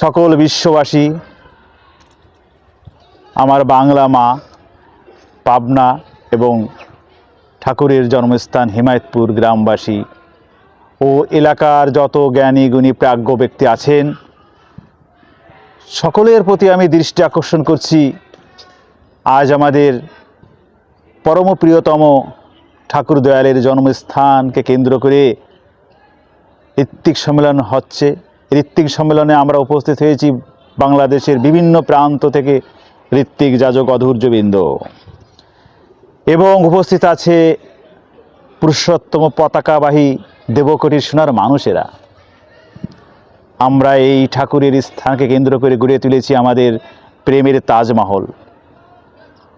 সকল বিশ্ববাসী, আমার বাংলা মা, পাবনা এবং ঠাকুরের জন্মস্থান হিমায়তপুর গ্রামবাসী ও এলাকার যত জ্ঞানী, গুণী, প্রাজ্ঞ ব্যক্তি আছেন, সকলের প্রতি আমি দৃষ্টি আকর্ষণ করছি। আজ আমাদের পরম প্রিয়তম ঠাকুর দয়ালের জন্মস্থানকে কেন্দ্র করে ঋত্বিক সম্মেলন হচ্ছে। ঋত্বিক সম্মেলনে আমরা উপস্থিত হয়েছি বাংলাদেশের বিভিন্ন প্রান্ত থেকে ঋত্বিক যাজক অধৈর্যবৃন্দ। এবং উপস্থিত আছে পুরুষোত্তম পতাকাবাহী দেবকটির সোনার মানুষেরা। আমরা এই ঠাকুরের স্থানকে কেন্দ্র করে গড়ে তুলেছি আমাদের প্রেমের তাজমহল।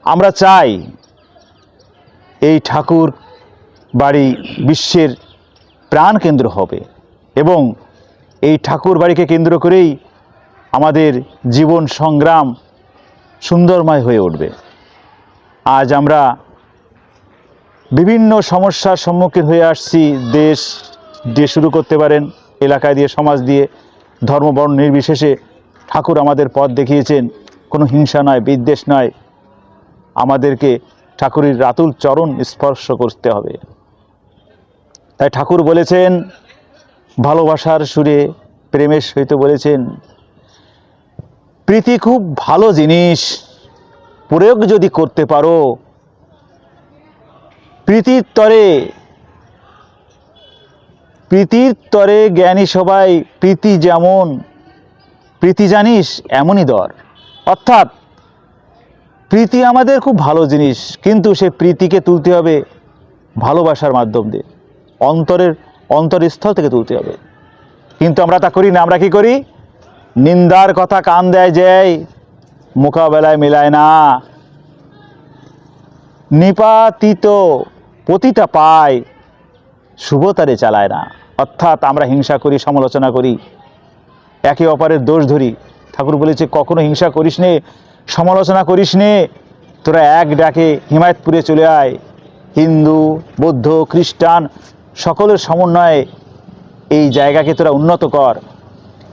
আমরা চাই এই ঠাকুর বাড়ি বিশ্বের প্রাণ কেন্দ্র হবে এবং এই ঠাকুর বাড়িকে কেন্দ্র করেই আমাদের জীবন সংগ্রাম সুন্দরময় হয়ে উঠবে। আজ আমরা বিভিন্ন সমস্যার সম্মুখীন হয়ে আসছি। দেশ দিয়ে শুরু করতে পারেন, এলাকায় দিয়ে, সমাজ দিয়ে ধর্ম বর্ণ নির্বিশেষে ঠাকুর আমাদের পথ দেখিয়েছেন। কোনো হিংসা নয়, বিদ্বেষ নয়। আমাদেরকে ঠাকুরের রাতুল চরণ স্পর্শ করতে হবে। তাই ঠাকুর বলেছেন ভালোবাসার সুরে প্রেমের সহিত বলেছেন, প্রীতি খুব ভালো জিনিস, প্রয়োগ যদি করতে পারো, প্রীতির তরে প্রীতির তরে জ্ঞানী সবাই প্রীতি যেমন, প্রীতি জানিস এমনই দর। অর্থাৎ, প্রীতি আমাদের খুব ভালো জিনিস, কিন্তু সে প্রীতিকে তুলতে হবে ভালোবাসার মাধ্যম দিয়ে, অন্তরের অন্তরস্থল থেকে তুলতে হবে। কিন্তু আমরা তা করি না, আমরা কি করি? নিন্দার কথা কান দেয় যেই মোকাবেলায় মেলায় না। নিপাতিত পতিতা পায়, শুভতারে চালায় না। অর্থাৎ আমরা হিংসা করি, সমালোচনা করি, একে অপরের দোষ ধরি। ঠাকুর বলেছে, কখনো হিংসা করিস নে, সমালোচনা করিস নে। তোরা এক ডাকে হিমায়তপুরে চলে আয়। হিন্দু, বৌদ্ধ, খ্রিস্টান সকলের সমন্বয়ে এই জায়গাকে তোরা উন্নত কর।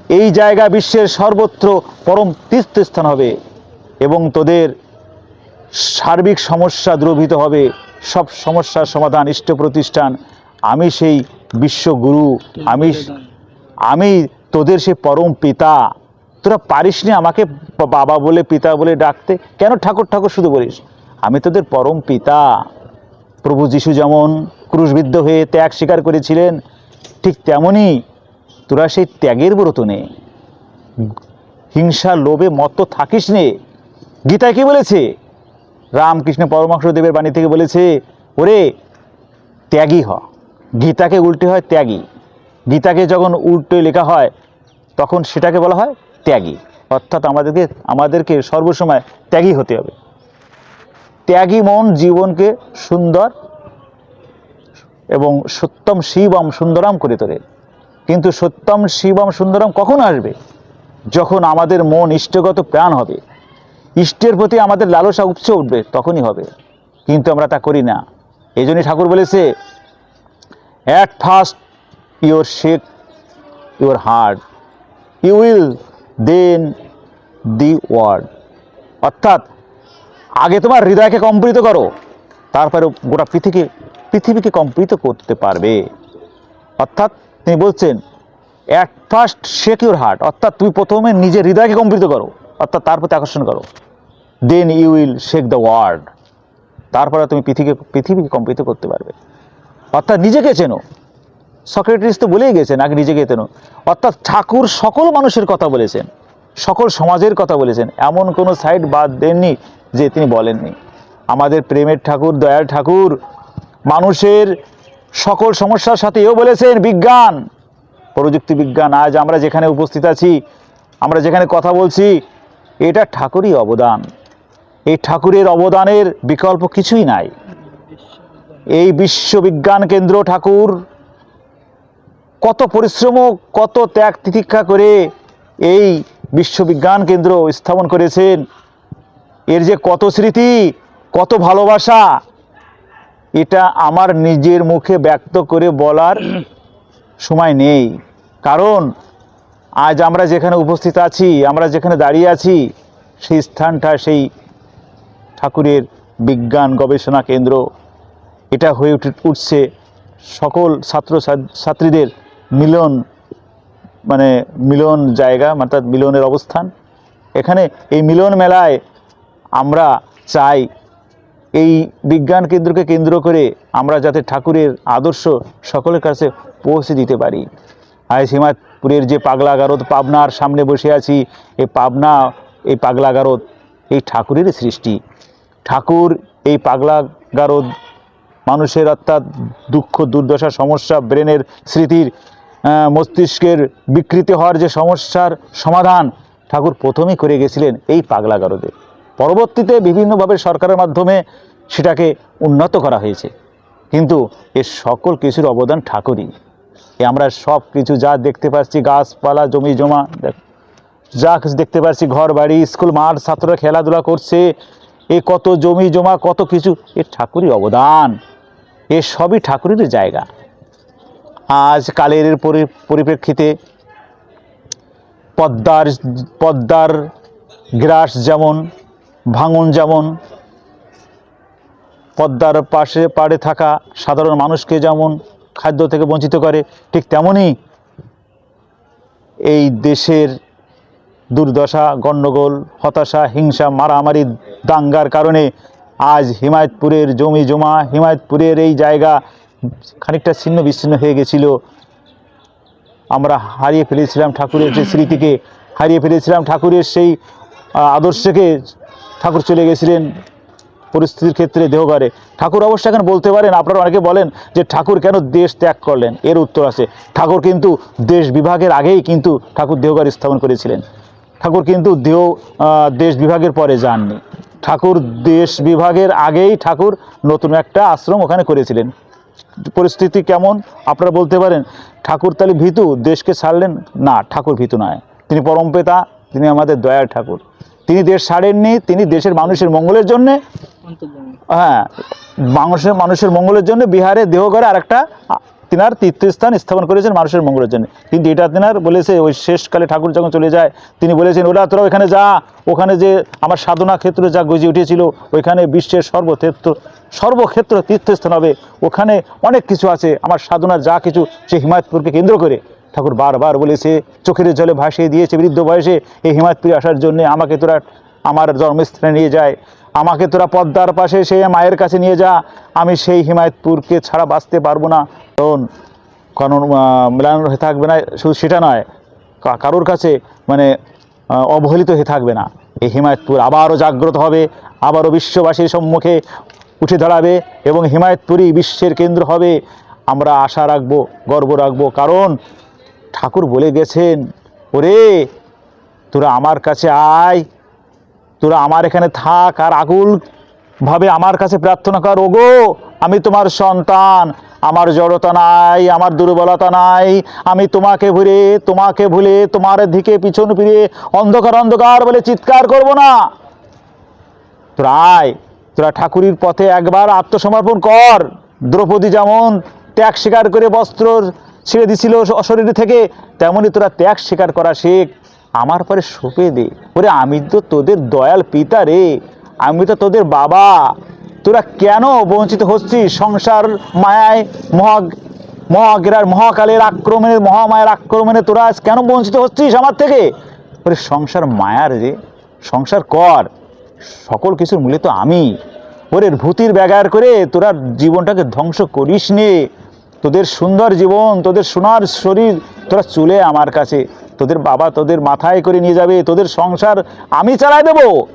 এই জায়গা বিশ্বের সর্বত্র পরম তীর্থস্থান হবে এবং তোদের সার্বিক সমস্যা দ্রবীত হবে। সব সমস্যার সমাধান ইষ্ট প্রতিষ্ঠান আমি সেই বিশ্বগুরু, আমি আমি তোদের সে পরম পিতা। তোরা পারিস নি আমাকে বাবা বলে, পিতা বলে ডাকতে? কেন ঠাকুর ঠাকুর শুধু বলিস? আমি তোদের পরম পিতা। প্রভু যিশু যেমন ক্রুশবিদ্ধ হয়ে ত্যাগ স্বীকার করেছিলেন, ঠিক তেমনই তোরা সেই ত্যাগের ব্রত নে হিংসা, লোভে মত্ত থাকিস নে। গীতায় কি বলেছে? রামকৃষ্ণ পরমাংশদেবের বাণী থেকে বলেছে, ওরে, ত্যাগী হ। গীতাকে উল্টে হয় ত্যাগী। গীতাকে যখন উল্টে লেখা হয়, তখন সেটাকে বলা হয় ত্যাগী। অর্থাৎ আমাদেরকে আমাদেরকে সর্বসময় ত্যাগী হতে হবে। ত্যাগী মন জীবনকে সুন্দর এবং সত্যম শিবম সুন্দরম করে তোলে। কিন্তু সত্যম শিবম সুন্দরম কখন আসবে? যখন আমাদের মন ইষ্টগত প্রাণ হবে। ইষ্টের প্রতি আমাদের লালসা উপচে উঠবে, তখনই হবে। কিন্তু আমরা তা করি না। এই জন্যই ঠাকুর বলেছে at first your shake your heart you will then the world অর্থাৎ, আগে তোমার হৃদয়কে কম্পিত করো, তারপরে গোটা পৃথিবীকে পৃথিবীকে কম্পিত করতে পারবে। অর্থাৎ তিনি বলছেন at first shake your heart অর্থাৎ তুমি প্রথমে নিজের হৃদয়কে কম্পিত করো। অর্থাৎ তার প্রতি আকর্ষণ করো। Then you will shake the world তারপরে তুমি পৃথিবীকে পৃথিবীকে কম্পিত করতে পারবে। অর্থাৎ নিজেকে চেনো। সক্রেটিস তো বলেই গেছেন, আগে নিজেকে চেনো। অর্থাৎ ঠাকুর সকল মানুষের কথা বলেছেন, সকল সমাজের কথা বলেছেন। এমন কোনো সাইড বাদ দেননি যে তিনি বলেননি। আমাদের প্রেমের ঠাকুর, দয়াল ঠাকুর মানুষের সকল সমস্যার সাথে এও বলেছেন বিজ্ঞান, প্রযুক্তি বিজ্ঞান। আজ আমরা যেখানে উপস্থিত আছি, আমরা যেখানে কথা বলছি, এটা ঠাকুরই অবদান। এই ঠাকুরের অবদানের বিকল্প কিছুই নাই। এই বিশ্ববিজ্ঞান কেন্দ্র ঠাকুর কত পরিশ্রম, কত ত্যাগ তিতিক্ষা করে এই বিশ্ববিজ্ঞান কেন্দ্র স্থাপন করেছেন। এর যে কত স্মৃতি, কত ভালোবাসা এটা আমার নিজের মুখে ব্যক্ত করে বলার সময় নেই। কারণ আজ আমরা যেখানে উপস্থিত আছি, আমরা যেখানে দাঁড়িয়ে আছি, সেই স্থানটা সেই ঠাকুরের বিজ্ঞান গবেষণা কেন্দ্র। এটা হয়ে উঠে, উঠছে সকল ছাত্র ছাত্রীদের মিলন মানে মিলন জায়গা, অর্থাৎ মিলনের অবস্থান। এখানে এই মিলন মেলায় আমরা চাই এই বিজ্ঞান কেন্দ্রকে কেন্দ্র করে আমরা যাতে ঠাকুরের আদর্শ সকলের কাছে পৌঁছে দিতে পারি। আজ হিমায়তপুরের যে পাগলা গারদ পাবনার সামনে বসে আছি এই পাবনা এই পাগলা গারদ, এই ঠাকুরেরই সৃষ্টি। ঠাকুর, এই পাগলা গারদ মানুষের অর্থাৎ দুঃখ, দুর্দশা, সমস্যা, ব্রেনের স্মৃতির মস্তিষ্কের বিকৃতি হওয়ার যে সমস্যার সমাধান ঠাকুর প্রথমেই করে গেছিলেন এই পাগলা গারদে। পরবর্তীতে বিভিন্নভাবে সরকারের মাধ্যমে সেটাকে উন্নত করা হয়েছে। কিন্তু এর সকল কিছুর অবদান ঠাকুরই। এ আমরা সব কিছু যা দেখতে পাচ্ছি, গাছপালা, জমি জমা যা কিছু দেখতে পাচ্ছি ঘর বাড়ি স্কুল, মাঠ, ছাত্ররা খেলাধুলা করছে, এ কত জমি জমা, কত কিছু, এ ঠাকুরই অবদান। এ সবই ঠাকুরেরই জায়গা। আজ কালের পরি- পরিপ্রেক্ষিতে পদ্মার পদ্মার গ্রাস যেমন ভাঙন যেমন, পদ্মার পাশে, পাড়ে থাকা সাধারণ মানুষকে যেমন খাদ্য থেকে বঞ্চিত করে, ঠিক তেমনই এই দেশের দুর্দশা, গণ্ডগোল, হতাশা, হিংসা, মারামারি, দাঙ্গার কারণে আজ হিমায়তপুরের জমি জমা, হিমায়তপুরের এই জায়গা খানিকটা ছিন্ন বিচ্ছিন্ন হয়ে গেছিল। আমরা হারিয়ে ফেলেছিলাম ঠাকুরের যে স্মৃতিকে, হারিয়ে ফেলেছিলাম ঠাকুরের সেই আদর্শকে ঠাকুর চলে গেছিলেন, পরিস্থিতির ক্ষেত্রে দেহঘরে ঠাকুর অবশ্য এখন বলতে পারেন, আপনারা অনেকে বলেন যে ঠাকুর কেন দেশ ত্যাগ করলেন? এর উত্তর আছে। ঠাকুর কিন্তু দেশ বিভাগের আগেই কিন্তু ঠাকুর দেহঘর স্থাপন করেছিলেন। ঠাকুর কিন্তু দেহ দেশ বিভাগের পরে যাননি। ঠাকুর দেশ বিভাগের আগেই ঠাকুর নতুন একটা আশ্রম ওখানে করেছিলেন। পরিস্থিতি কেমন? আপনারা বলতে পারেন, ঠাকুর তাহলে ভীতু? দেশকে ছাড়লেন? না, ঠাকুর ভীতু নয়। তিনি পরমপিতা, তিনি আমাদের দয়ার ঠাকুর। তিনি দেশ ছাড়েননি, তিনি দেশের মানুষের মঙ্গলের জন্যে হ্যাঁ মানুষের মানুষের মঙ্গলের জন্য বিহারে দেহঘরে আরেকটা, তিনার তীর্থস্থান স্থাপন করেছেন মানুষের মঙ্গলের জন্য। কিন্তু এটা তিনার বলেছে, ওই শেষকালে ঠাকুর যখন চলে যায়, তিনি বলেছেন, ওরা তোরা ওখানে যা, ওখানে যে আমার সাধনা ক্ষেত্র যা গজে উঠেছিল, ওইখানে বিশ্বের সর্বক্ষেত্র সর্বক্ষেত্র তীর্থস্থান হবে, ওখানে অনেক কিছু আছে, আমার সাধনার যা কিছু, সে হিমায়তপুরকে কেন্দ্র করে। ঠাকুর বারবার বলেছে, চোখের জলে ভাসিয়ে দিয়েছে বৃদ্ধ বয়সে, এই হিমায়তপুরে আসার জন্য আমাকে তোরা আমার জন্মস্থানে নিয়ে যায়, আমাকে তোরা পদ্মার পাশে সে মায়ের কাছে নিয়ে যা, আমি সেই হিমায়তপুরকে ছাড়া বাঁচতে পারব না। কারণ কারণ মিলান হয়ে থাকবে না, শুধু সেটা নয় কারোর কাছে মানে অবহেলিত হয়ে থাকবে না। এই হিমায়তপুর আবারও জাগ্রত হবে, আবারও বিশ্ববাসীর সম্মুখে উঠে দাঁড়াবে এবং হিমায়তপুরই বিশ্বের কেন্দ্র হবে। আমরা আশা রাখব, গর্ব রাখব। কারণ ঠাকুর বলে গেছেন, ওরে, তোরা আমার কাছে আয়, তোরা আমার এখানে থাক আর আকুল ভাবে আমার কাছে প্রার্থনা কর। ওগো, আমি তোমার সন্তান, আমার জড়তা নাই, আমার দুর্বলতা নাই, আমি তোমাকে ভুলে তোমাকে ভুলে, তোমার দিকে পিছন ফিরে অন্ধকার অন্ধকার বলে চিৎকার করব না। তোরা আয়, তোরা ঠাকুরের পথে একবার আত্মসমর্পণ কর। দ্রৌপদী যেমন ত্যাগ স্বীকার করে বস্ত্র ছেড়ে দিছিল অশরীর থেকে। তেমনি তোরা ত্যাগ স্বীকার করা শেখ। আমার পরে সঁপে দে। ওরে, আমি তো তোদের দয়াল পিতা রে। আমি তো তোদের বাবা। তোরা কেন বঞ্চিত হচ্ছিস? সংসার মায়ায় মহা মহাগ্রার মহাকালের আক্রমণের, মহামায়ের আক্রমণে তোরা আজ কেন বঞ্চিত হচ্ছিস আমার থেকে? ওরে, সংসার মায়ার রে। সংসার কর। সকল কিছুর মূলে তো আমি। ওরে, ভূতির ব্যাগার করে তোরা জীবনটাকে ধ্বংস করিস নে। তোদের সুন্দর জীবন, তোদের সোনার শরীর তোরা চলে আমার কাছে। তোদের বাবা তোদের মাথায় করে নিয়ে যাবে, তোদের সংসার আমি চালাই দেবো।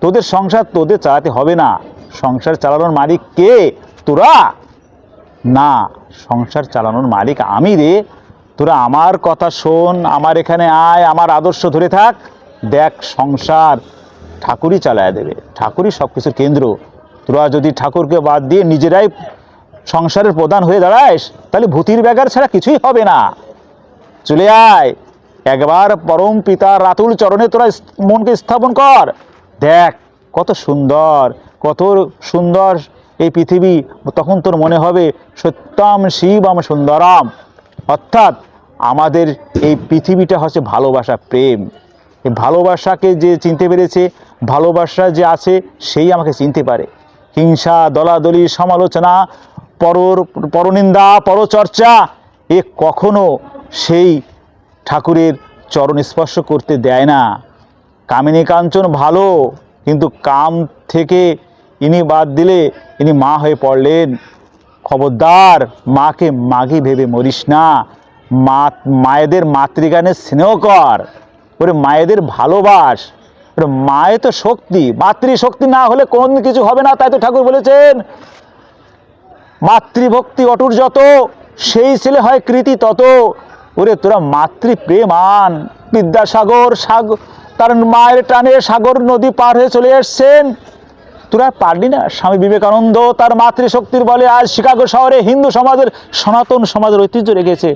তোদের সংসার তোদের চালাতে হবে না। সংসার চালানোর মালিক কে? তোরা? না, সংসার চালানোর মালিক আমি রে। তোরা আমার কথা শোন, আমার এখানে আয়, আমার আদর্শ ধরে থাক। দেখ, সংসার ঠাকুরই চালায় দেবে। ঠাকুরই সব কিছুর কেন্দ্র। তোরা যদি ঠাকুরকে বাদ দিয়ে নিজেরাই সংসারের প্রধান হয়ে দাঁড়াস তাহলে ভূতির ব্যাগার ছাড়া কিছুই হবে না। চলে আয়। একবার পরম পিতার রাতুল চরণে তোরা মনকে স্থাপন কর। দেখ, কত সুন্দর কত সুন্দর এই পৃথিবী, তখন তোর মনে হবে সত্যম শিবম সুন্দরম। অর্থাৎ আমাদের এই পৃথিবীটা হচ্ছে ভালোবাসা, প্রেম। এই ভালোবাসাকে যে চিনতে পেরেছে, ভালোবাসা যে আছে, সেই আমাকে চিনতে পারে। হিংসা, দলাদলি, সমালোচনা পরর, পরনিন্দা, পরচর্চা, এ কখনো সেই ঠাকুরের চরণ স্পর্শ করতে দেয় না। কামিনী কাঞ্চন ভালো, কিন্তু কাম থেকে ইনি বাদ দিলে ইনি মা হয়ে পড়লেন। খবরদার, মাকে মাগি ভেবে মরিস না। মা, মায়েদের মাতৃগানের স্নেহ কর। ওরে মায়েদের ভালোবাস। ওরে মায়ে তো শক্তি, মাতৃশক্তি না হলে কোন কিছু হবে না, তাই তো ঠাকুর বলেছেন। মাতৃভক্তি অটুর যত, সেই ছেলে হয় কৃতি তত। ওরে, তোরা মাতৃপ্রেমান, বিদ্যাসাগর সাগর তার মায়ের টানে সাগর নদী পার হয়ে চলে এসছেন। তোরা পারলি না? স্বামী বিবেকানন্দ তার মাতৃশক্তির বলে আজ শিকাগো শহরে হিন্দু সমাজের সনাতন সমাজের ঐতিহ্য রেখেছে।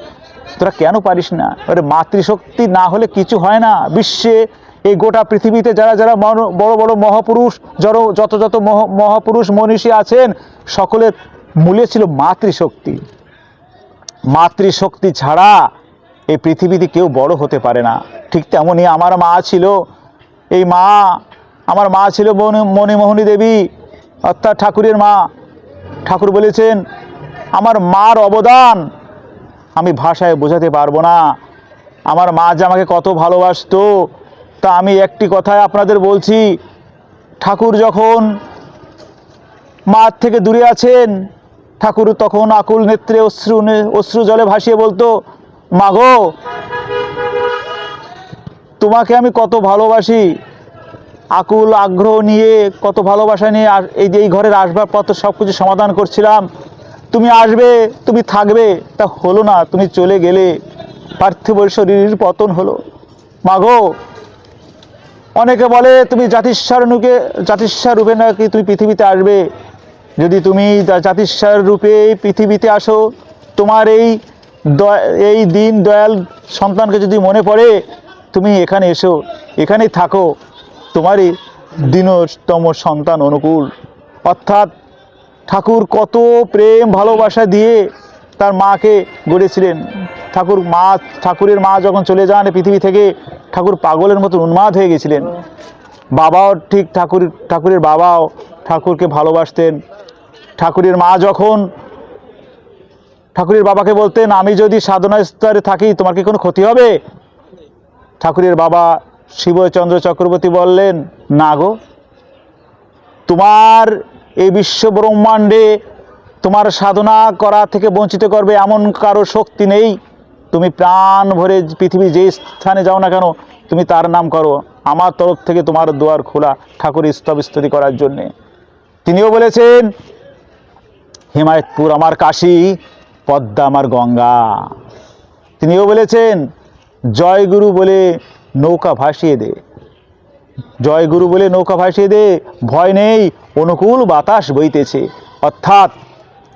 তোরা কেন পারিস না? ওরে, মাতৃশক্তি না হলে কিছু হয় না। বিশ্বে এই গোটা পৃথিবীতে যারা যারা বড় বড় মহাপুরুষ যত যত মহ- মহাপুরুষ, মনীষী আছেন, সকলের মূলে ছিল মাতৃশক্তি। মাতৃশক্তি ছাড়া এই পৃথিবীতে কেউ বড় হতে পারে না। ঠিক তেমনই আমার মা ছিল, এই মা, আমার মা ছিল মণি- মণিমোহিনী দেবী অর্থাৎ ঠাকুরের মা। ঠাকুর বলেছেন, আমার মার অবদান আমি ভাষায় বোঝাতে পারব না। আমার মা যে আমাকে কত ভালোবাসতো, তা আমি একটি কথায় আপনাদের বলছি। ঠাকুর যখন মার থেকে দূরে আছেন ঠাকুর তখন আকুল নেত্রে অশ্রু অশ্রু জলে ভাসিয়ে বলতো, মাগো, তোমাকে আমি কত ভালোবাসি। আকুল আগ্রহ নিয়ে, কত ভালোবাসা নিয়ে এই যে এই ঘরের আসবাবপত্র সব কিছু সমাধান করছিলাম। তুমি আসবে, তুমি থাকবে, তা হলো না, তুমি চলে গেলে। পার্থিব শরীরের পতন হলো। মাগো, অনেকে বলে, তুমি জাতিস্বর রূপে জাতিস্বর রূপে নাকি তুমি পৃথিবীতে আসবে? যদি তুমি জাতিস্বর রূপে পৃথিবীতে আসো, তোমার এই এই দিন দয়াল সন্তানকে যদি মনে পড়ে, তুমি এখানে এসো এখানেই থাকো, তোমারই দিনতম সন্তান অনুকূল। অর্থাৎ ঠাকুর কত প্রেম ভালোবাসা দিয়ে তার মাকে গড়েছিলেন। ঠাকুর মা, ঠাকুরের মা যখন চলে যান পৃথিবী থেকে, ঠাকুর পাগলের মতো উন্মাদ হয়ে গেছিলেন। বাবাও ঠিক ঠাকুর, ঠাকুরের বাবাও ঠাকুরকে ভালোবাসতেন। ঠাকুরের মা যখন ঠাকুরের বাবাকে বলতেন, আমি যদি সাধনা স্তরে থাকি, তোমার কি কোনো ক্ষতি হবে? ঠাকুরের বাবা শিবচন্দ্র চক্রবর্তী বললেন, না গো। তোমার এই বিশ্ব ব্রহ্মাণ্ডে তোমার সাধনা করা থেকে বঞ্চিত করবে এমন কারও শক্তি নেই। তুমি প্রাণ ভরে পৃথিবী যে স্থানে যাও না কেন, তুমি তার নাম করো। আমার তরফ থেকে তোমার দুয়ার খোলা ঠাকুরের স্তব স্তুতি করার জন্যে। তিনিও বলেছেন হিমায়তপুর, আমার কাশী, পদ্মা, আমার গঙ্গা। তিনিও বলেছেন, জয় গুরু বলে নৌকা ভাসিয়ে দে। জয় গুরু বলে নৌকা ভাসিয়ে দে, ভয় নেই, অনুকূল বাতাস বইতেছে। অর্থাৎ,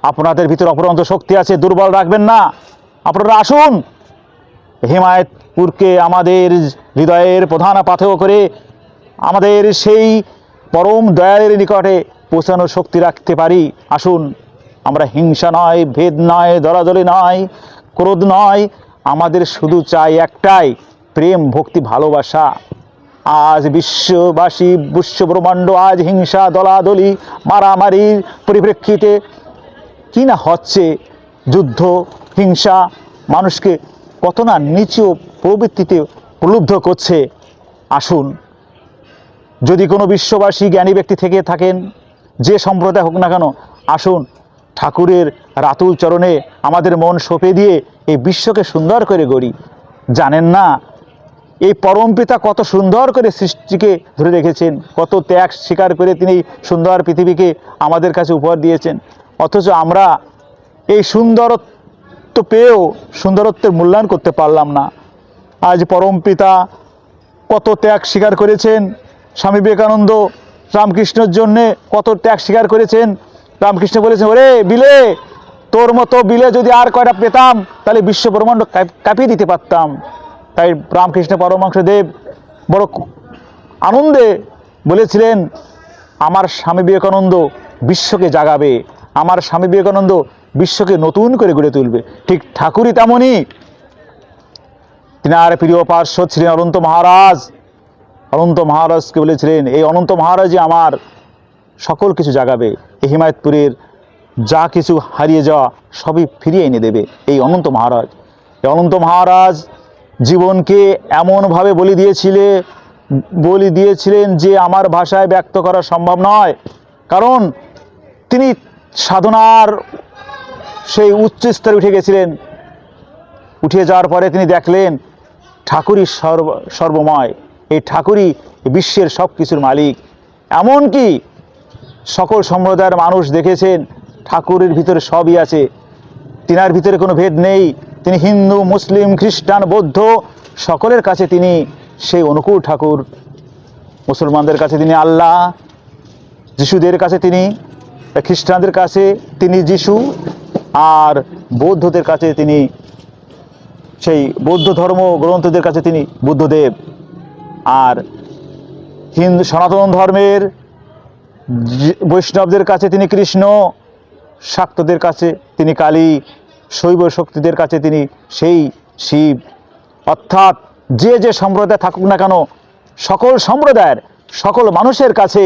আপনাদের ভিতর অপরন্ত শক্তি আছে, দুর্বল রাখবেন না। আপনারা আসুন, হিমায়তপুরকে আমাদের হৃদয়ের প্রধান পাথেয় করে, আমাদের সেই পরম দয়ালের নিকটে পৌঁছানোর শক্তি রাখতে পারি। আসুন। আমরা হিংসা নয় ভেদ নয় দরাদরি নয় ক্রোধ নয় আমাদের শুধু চাই একটাই, প্রেম, ভক্তি, ভালোবাসা। আজ বিশ্ববাসী, বিশ্বব্রহ্মাণ্ড, আজ হিংসা, দলাদলি মারামারির পরিপ্রেক্ষিতে কি না হচ্ছে? যুদ্ধ, হিংসা মানুষকে কত না নিচু প্রবৃত্তিতে প্রলুব্ধ করছে। আসুন, যদি কোনো বিশ্ববাসী জ্ঞানী ব্যক্তি থেকে থাকেন, যে সম্প্রদায় হোক না কেন, আসুন ঠাকুরের রাতুল চরণে আমাদের মন সঁপে দিয়ে এই বিশ্বকে সুন্দর করে গড়ি। জানেন না, এই পরম পিতা কত সুন্দর করে সৃষ্টিকে ধরে রেখেছেন, কত ত্যাগ স্বীকার করে তিনি সুন্দর পৃথিবীকে আমাদের কাছে উপহার দিয়েছেন। অথচ আমরা এই সুন্দরত্ব পেয়েও সুন্দরত্বের মূল্যায়ন করতে পারলাম না। আজ পরম পিতা কত ত্যাগ স্বীকার করেছেন, স্বামী বিবেকানন্দ রামকৃষ্ণের জন্যে কত ত্যাগ স্বীকার করেছেন রামকৃষ্ণ বলেছেন ওরে বিলে, তোর মতো বিলে যদি আর কয়টা পেতাম, তাহলে বিশ্ব ব্রহ্মাণ্ড কাঁপিয়ে দিতে পারতাম। তাই রামকৃষ্ণ পরমাংশদেব বড় আনন্দে বলেছিলেন, আমার স্বামী বিবেকানন্দ বিশ্বকে জাগাবে, আমার স্বামী বিবেকানন্দ বিশ্বকে নতুন করে গড়ে তুলবে। ঠিক ঠাকুরই তেমনই তিনার প্রিয় পার্শ্বদ ছিলেন অনন্ত মহারাজ। অনন্ত মহারাজকে বলেছিলেন, এই অনন্ত মহারাজই আমার সকল কিছু জাগাবে। এই হিমায়তপুরের যা কিছু হারিয়ে যাওয়া সবই ফিরিয়ে এনে দেবে এই অনন্ত মহারাজ। এই অনন্ত মহারাজ জীবনকে এমনভাবে বলি দিয়েছিলে, বলি দিয়েছিলেন যে আমার ভাষায় ব্যক্ত করা সম্ভব নয়। কারণ তিনি সাধনার সেই উচ্চ স্তরে উঠে গেছিলেন। উঠে যাওয়ার পরে তিনি দেখলেন ঠাকুরই সর্ব, সর্বময়। এই ঠাকুরই বিশ্বের সব কিছুর মালিক। এমনকি সকল সম্প্রদায়ের মানুষ দেখেছেন, ঠাকুরের ভিতরে সবই আছে। তিনার ভিতরে কোনো ভেদ নেই। তিনি হিন্দু, মুসলিম, খ্রিস্টান, বৌদ্ধ, সকলের কাছে তিনি সেই অনুকূল ঠাকুর। মুসলমানদের কাছে তিনি আল্লাহ, যিশুদের কাছে তিনি, খ্রিস্টানদের কাছে তিনি যিশু, আর বৌদ্ধদের কাছে তিনি সেই বৌদ্ধ ধর্ম গ্রন্থদের কাছে তিনি বুদ্ধদেব। আর হিন্দু সনাতন ধর্মের বৈষ্ণবদের কাছে তিনি কৃষ্ণ শাক্তদের কাছে তিনি কালী শৈব শক্তিদের কাছে তিনি সেই শিব। অর্থাৎ যে যে সম্প্রদায় থাকুক না কেন সকল সম্প্রদায়ের সকল মানুষের কাছে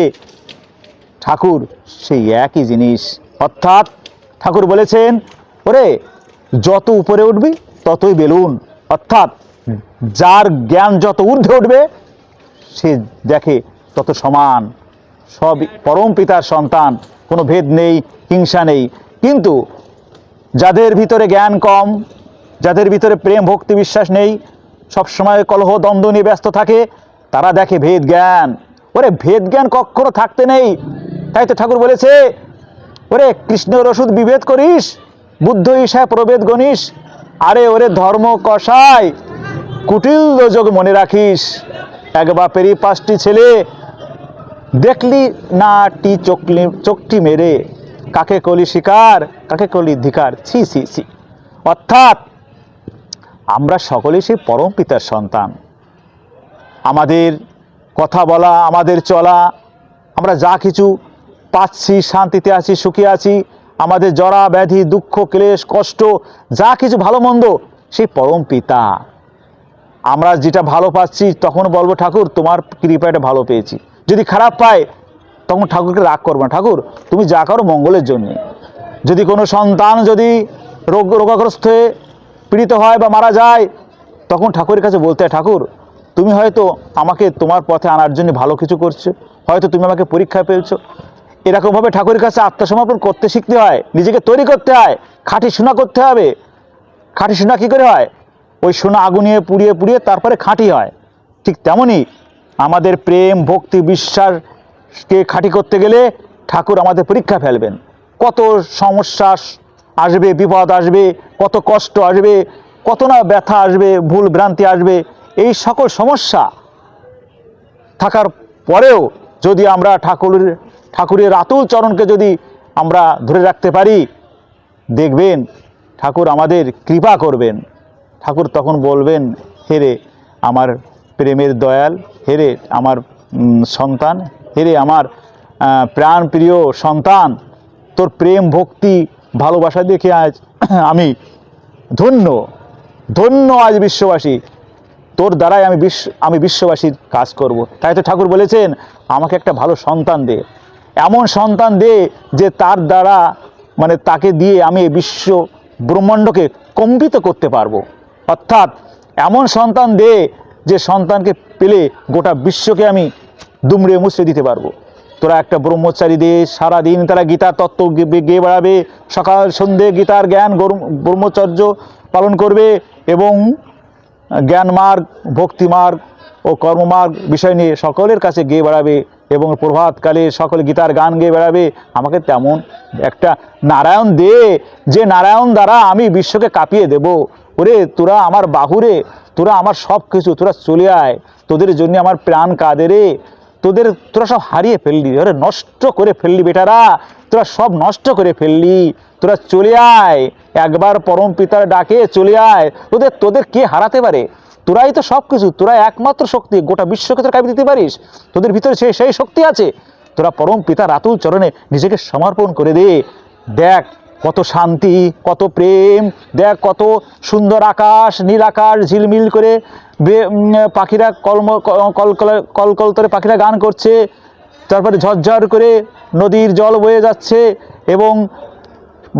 ঠাকুর সেই একই জিনিস। অর্থাৎ ঠাকুর বলেছেন ওরে যত উপরে উঠবি ততই বেলুন। অর্থাৎ যার জ্ঞান যত ঊর্ধ্বে উঠবে সে দেখে তত সমান। সব পরম পিতার সন্তান, কোনো ভেদ নেই, হিংসা নেই। কিন্তু যাদের ভিতরে জ্ঞান কম, যাদের ভিতরে প্রেম, ভক্তি, বিশ্বাস নেই, সবসময় কলহ, দ্বন্দ্ব নিয়ে ব্যস্ত থাকে, তারা দেখে ভেদ জ্ঞান। ওরে, ভেদ জ্ঞান কখনো থাকতে নেই। তাই তো ঠাকুর বলেছে, ওরে, কৃষ্ণের ওষুধ বিভেদ করিস, বুদ্ধ ঈশায় প্রভেদ গণিস। আরে, ওরে, ধর্ম কষায়, কুটিল যোগ মনে রাখিস। এক বাপেরই পাঁচটি ছেলে দেখলি না টি চকলি চোখটি মেরে? কাকে কলি শিকার? কাকে কলি ধিকার? ছি ছি ছি। অর্থাৎ আমরা সকলেই সেই পরম পিতার সন্তান। আমাদের কথা বলা, আমাদের চলা, আমরা যা কিছু পাচ্ছি, শান্তিতে আছি, সুখে আছি, আমাদের জরা, ব্যাধি, দুঃখ, ক্লেশ, কষ্ট, যা কিছু ভালো, মন্দ, সেই পরম পিতা। আমরা যেটা ভালো পাচ্ছি, তখন বলব, ঠাকুর, তোমার কৃপাটা ভালো পেয়েছি। যদি খারাপ পায়, তখন ঠাকুরকে রাগ করব না। ঠাকুর, তুমি যা করো মঙ্গলের জন্যে। যদি কোনো সন্তান যদি রোগ রোগাগ্রস্ত হয়ে পীড়িত হয় বা মারা যায়, তখন ঠাকুরের কাছে বলতে হয়, ঠাকুর, তুমি হয়তো আমাকে তোমার পথে আনার জন্য ভালো কিছু করছ। হয়তো তুমি আমাকে পরীক্ষায় পেয়েছ। এরকমভাবে ঠাকুরের কাছে আত্মসমর্পণ করতে শিখতে হয়, নিজেকে তৈরি করতে হয়, খাঁটি সোনা করতে হবে। খাঁটি সোনা কী করে হয়? ওই সোনা আগুনিয়ে পুড়িয়ে পুড়িয়ে তারপরে খাঁটি হয়। ঠিক তেমনই আমাদের প্রেম, ভক্তি, বিশ্বাসকে খাঁটি করতে গেলে ঠাকুর আমাদের পরীক্ষা ফেলবেন। কত সমস্যা আসবে, বিপদ আসবে, কত কষ্ট আসবে, কত না ব্যথা আসবে, ভুল ভ্রান্তি আসবে, এই সকল সমস্যা থাকার পরেও যদি আমরা ঠাকুরের ঠাকুরের আতুল চরণকে যদি আমরা ধরে রাখতে পারি, দেখবেন ঠাকুর আমাদের কৃপা করবেন। ঠাকুর তখন বলবেন হেরে আমার প্রেমের দয়াল, হেরে আমার সন্তান, হেরে আমার প্রাণ প্রিয় সন্তান, তোর প্রেম, ভক্তি, ভালোবাসা দেখে আজ আমি ধন্য ধন্য আজ বিশ্ববাসী। তোর দ্বারাই আমি বিশ্ব, আমি বিশ্ববাসীর কাজ করব। তাই তো ঠাকুর বলেছেন, আমাকে একটা ভালো সন্তান দে। এমন সন্তান দে যে তার দ্বারা মানে তাকে দিয়ে আমি বিশ্ব ব্রহ্মাণ্ডকে কম্পিত করতে পারব। অর্থাৎ এমন সন্তান দে যে সন্তানকে পেলে গোটা বিশ্বকে আমি দুমড়ে মুচড়ে দিতে পারব। তোরা একটা ব্রহ্মচারী দে, সারাদিন তারা গীতার তত্ত্ব গেয়ে বেড়াবে, সকাল সন্ধে গীতার জ্ঞান ব্রহ্মচর্য পালন করবে এবং জ্ঞান মার্গ, ভক্তি মার্গ ও কর্মমার্গ বিষয় নিয়ে সকলের কাছে গেয়ে বেড়াবে এবং প্রভাতকালে সকলে গীতার গান গেয়ে বেড়াবে। আমাকে তেমন একটা নারায়ণ দে, যে নারায়ণ দ্বারা আমি বিশ্বকে কাঁপিয়ে দেব। ওরে তোরা আমার বাহুরে, তোরা আমার সব কিছু তোরা চলে আয়। তোদের জন্য আমার প্রাণ কাঁদে রে। তোদের, তোরা সব হারিয়ে ফেললি। ওরে নষ্ট করে ফেললি বেটারা। তোরা সব নষ্ট করে ফেললি। তোরা চলে আয়। একবার পরম পিতার ডাকে চলে আয়। তোদের তোদের কে হারাতে পারে? তোরাই তো সব কিছু তোরা একমাত্র শক্তি। গোটা বিশ্বকে তোরা কাঁপিয়ে দিতে পারিস। তোদের ভিতরে সেই সেই শক্তি আছে। তোরা পরম পিতার আতুল চরণে নিজেকে সমর্পণ করে দে। দেখ কত শান্তি, কত প্রেম, দেখ কত সুন্দর আকাশ, নীল আকাশ, ঝিলমিল করে পাখিরা কলম কল কলকলতরে পাখিরা গান করছে। তারপরে ঝরঝর করে নদীর জল বয়ে যাচ্ছে এবং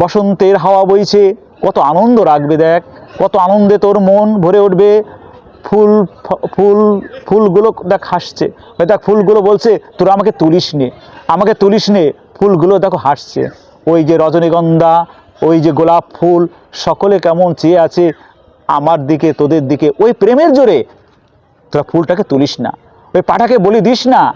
বসন্তের হাওয়া বইছে। কত আনন্দ রাখবে দেখ, কত আনন্দে তোর মন ভরে উঠবে। ফুল ফুল, ফুলগুলো দেখ হাসছে। দেখ, ফুলগুলো বলছে, তোরা আমাকে তুলিস নে আমাকে তুলিস নে ফুলগুলো দেখো হাসছে। ওই যে রজনীগন্ধা, ওই যে গোলাপ ফুল, সকলে কেমন চেয়ে আছে আমার দিকে, তোদের দিকে? ওই প্রেমের জোরে তোরা ফুলটাকে তুলিস না। ওই পাঠাকে বলি দিস না।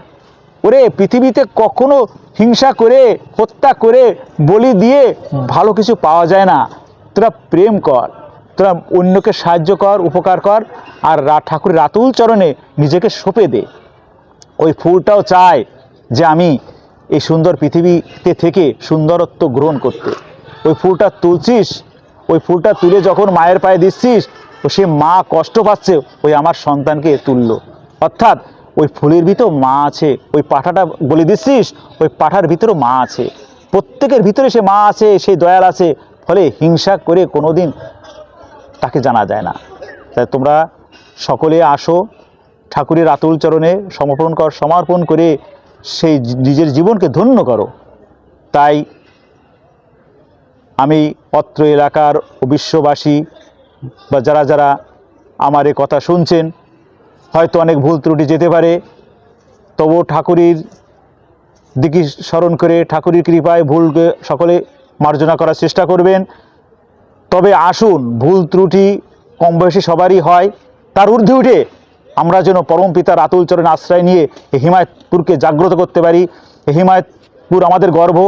ওরে, পৃথিবীতে কখনো হিংসা করে, হত্যা করে, বলি দিয়ে ভালো কিছু পাওয়া যায় না। তোরা প্রেম কর। তোরা অন্যকে সাহায্য কর, উপকার কর, আর রা- ঠাকুরের রাতুল চরণে নিজেকে সঁপে দে। ওই ফুলটাও চায় যে আমি এই সুন্দর পৃথিবীতে থেকে সুন্দরত্ব গ্রহণ করতে। ওই ফুলটা তুলছিস, ওই ফুলটা তুলে যখন মায়ের পায়ে দিচ্ছিস, ও সে মা কষ্ট পাচ্ছে, ওই আমার সন্তানকে তুললো। অর্থাৎ ওই ফুলের ভিতর মা আছে, ওই পাঠাটা বলে দিচ্ছিস, ওই পাঠার ভিতরেও মা আছে। প্রত্যেকের ভিতরে সে মা আছে সেই দয়াল আছে, ফলে হিংসা করে কোনো দিন তাকে জানা যায় না। তাই তোমরা সকলে আসো, ঠাকুরের আতুল চরণে সমর্পণ কর, সমর্পণ করে সেই নিজের জীবনকে ধন্য করো। তাই আমি অত্র এলাকার বিশ্ববাসী বা যারা যারা আমার এ কথা শুনছেন, হয়তো অনেক ভুল ত্রুটি যেতে পারে তবুও ঠাকুরের দিকে স্মরণ করে ঠাকুরের কৃপায় ভুলকে সকলে মার্জনা করার চেষ্টা করবেন। তবে আসুন, ভুল ত্রুটি কম বয়সী সবারই হয়, তার ঊর্ধ্বে উঠে আমরা যেন পরম পিতার আতুল চরণে আশ্রয় নিয়ে হিমায়তপুরকে জাগ্রত করতে পারি। হিমায়তপুর আমাদের গর্ব।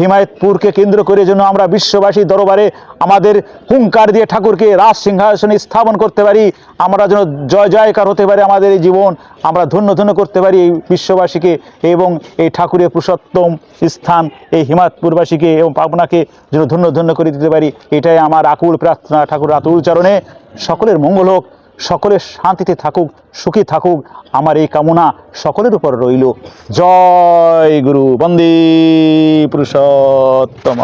হিমায়তপুরকে কেন্দ্র করে যেন আমরা বিশ্ববাসী দরবারে আমাদের হুঙ্কার দিয়ে ঠাকুরকে রাজ সিংহাসনে স্থাপন করতে পারি। আমরা যেন জয় জয়কার হতে পারে আমাদের এই জীবন। আমরা ধন্য ধন্য করতে পারি এই বিশ্ববাসীকে এবং এই ঠাকুরের পুরুষোত্তম স্থান এই হিমায়তপুরবাসীকে এবং পাবনাকে যেন ধন্য ধন্য করে দিতে পারি। এটাই আমার আকুল প্রার্থনা ঠাকুর আতুল চরণে। সকলের মঙ্গল হোক। সকলের শান্তিতে থাকুক, সুখী থাকুক, আমার এই কামনা সকলের উপর রইল। জয় গুরু বন্দে পুরুষোত্তম।